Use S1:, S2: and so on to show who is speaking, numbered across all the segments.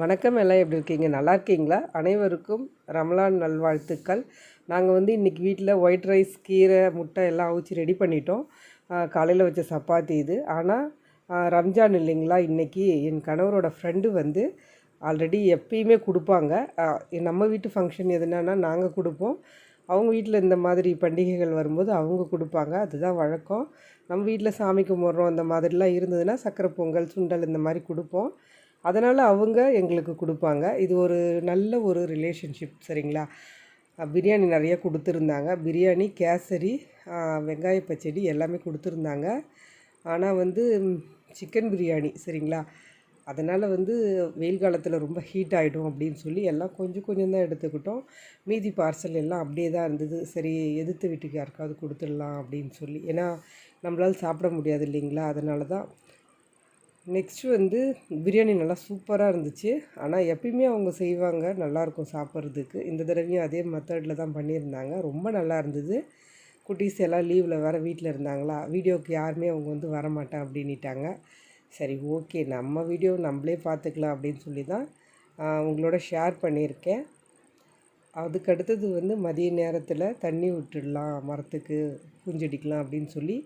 S1: வணக்கம் எல்லாம் எப்படி இருக்கீங்க நல்லா இருக்கீங்களா அனைவருக்கும் ரமலான் நல்வாழ்த்துக்கள் நாங்கள் வந்து இன்றைக்கி வீட்டில் ஒயிட் ரைஸ் கீரை முட்டை எல்லாம் அவிச்சு ரெடி பண்ணிட்டோம் காலையில் வச்ச சப்பாத்தி இது ஆனால் ரம்ஜான் இல்லைங்களா இன்றைக்கி என் கணவரோட ஃப்ரெண்டு வந்து ஆல்ரெடி எப்பயுமே கொடுப்பாங்க நம்ம வீட்டு ஃபங்க்ஷன் எதுனா நாங்கள் கொடுப்போம் அவங்க வீட்டில் இந்த மாதிரி பண்டிகைகள் வரும்போது அவங்க கொடுப்பாங்க அதுதான் வழக்கம் நம்ம வீட்டில் சாமி கும்பிட்றோம் அந்த மாதிரிலாம் இருந்ததுன்னா சக்கரை பொங்கல் சுண்டல் இந்த மாதிரி கொடுப்போம் அதனால் அவங்க எங்களுக்கு கொடுப்பாங்க இது ஒரு நல்ல ஒரு ரிலேஷன்ஷிப் சரிங்களா பிரியாணி நிறைய கொடுத்துருந்தாங்க பிரியாணி கேசரி வெங்காய பச்சடி எல்லாமே கொடுத்துருந்தாங்க ஆனால் வந்து சிக்கன் பிரியாணி சரிங்களா அதனால் வந்து வெயில் காலத்தில் ரொம்ப ஹீட் ஆகிடும் அப்படின்னு சொல்லி எல்லாம் கொஞ்சம் கொஞ்சம் தான் எடுத்துக்கிட்டோம் மீதி பார்சல் எல்லாம் அப்படியே தான் இருந்தது சரி எதிர்த்து வீட்டுக்கு யாருக்காவது கொடுத்துடலாம் அப்படின்னு சொல்லி ஏன்னா நம்மளால் சாப்பிட முடியாது இல்லைங்களா அதனால தான் நெக்ஸ்ட் வந்து பிரியாணி நல்லா சூப்பராக இருந்துச்சு ஆனால் எப்பயுமே அவங்க செய்வாங்க நல்லாயிருக்கும் சாப்பிட்றதுக்கு இந்த தடவையும் அதே மெத்தடில் தான் பண்ணியிருந்தாங்க ரொம்ப நல்லா இருந்தது குட்டீஸ் எல்லாம் லீவில் வேறு வீட்டில் இருந்தாங்களா வீடியோவுக்கு யாருமே அவங்க வந்து வரமாட்டேன் அப்படின்ட்டாங்க சரி ஓகே நம்ம வீடியோ நம்மளே பார்த்துக்கலாம் அப்படின்னு சொல்லி தான் உங்களோட ஷேர் பண்ணியிருக்கேன் அதுக்கடுத்தது வந்து மதிய நேரத்தில் தண்ணி விட்டுடலாம் மரத்துக்கு குஞ்சடிக்கலாம் அப்படின்னு சொல்லி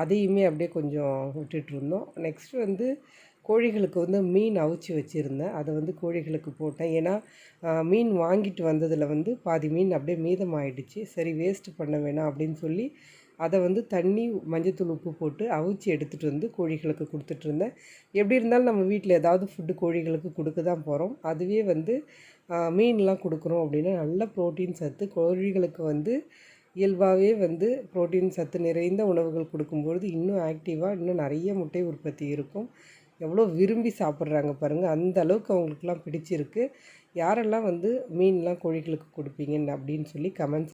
S1: அதையுமே அப்படியே கொஞ்சம் விட்டுட்ருந்தோம் நெக்ஸ்ட் வந்து கோழிகளுக்கு வந்து மீன் அவிச்சு வச்சுருந்தேன் அதை வந்து கோழிகளுக்கு போட்டேன் ஏன்னா மீன் வாங்கிட்டு வந்ததில் வந்து பாதி மீன் அப்படியே மீதமாகிடுச்சு சரி வேஸ்ட்டு பண்ண வேணாம் அப்படின்னு சொல்லி அதை வந்து தண்ணி மஞ்சத்தூள் உப்பு போட்டு அவிச்சு எடுத்துகிட்டு வந்து கோழிகளுக்கு கொடுத்துட்ருந்தேன் எப்படி இருந்தாலும் நம்ம வீட்டில் ஏதாவது ஃபுட்டு கோழிகளுக்கு கொடுக்க தான் போகிறோம் அதுவே வந்து மீன்லாம் கொடுக்குறோம் அப்படின்னா நல்ல ப்ரோட்டீன் சத்து கோழிகளுக்கு வந்து இயல்பாகவே வந்து ப்ரோட்டீன் சத்து நிறைந்த உணவுகள் கொடுக்கும்பொழுது இன்னும் ஆக்டிவாக இன்னும் நிறைய முட்டை உற்பத்தி இருக்கும் எவ்வளோ விரும்பி சாப்பிட்றாங்க பாருங்கள் அந்த அளவுக்கு அவங்களுக்குலாம் பிடிச்சிருக்கு யாரெல்லாம் வந்து மீன்லாம் கோழிகளுக்கு கொடுப்பீங்கன்னு அப்படின்னு சொல்லி கமெண்ட்ஸ்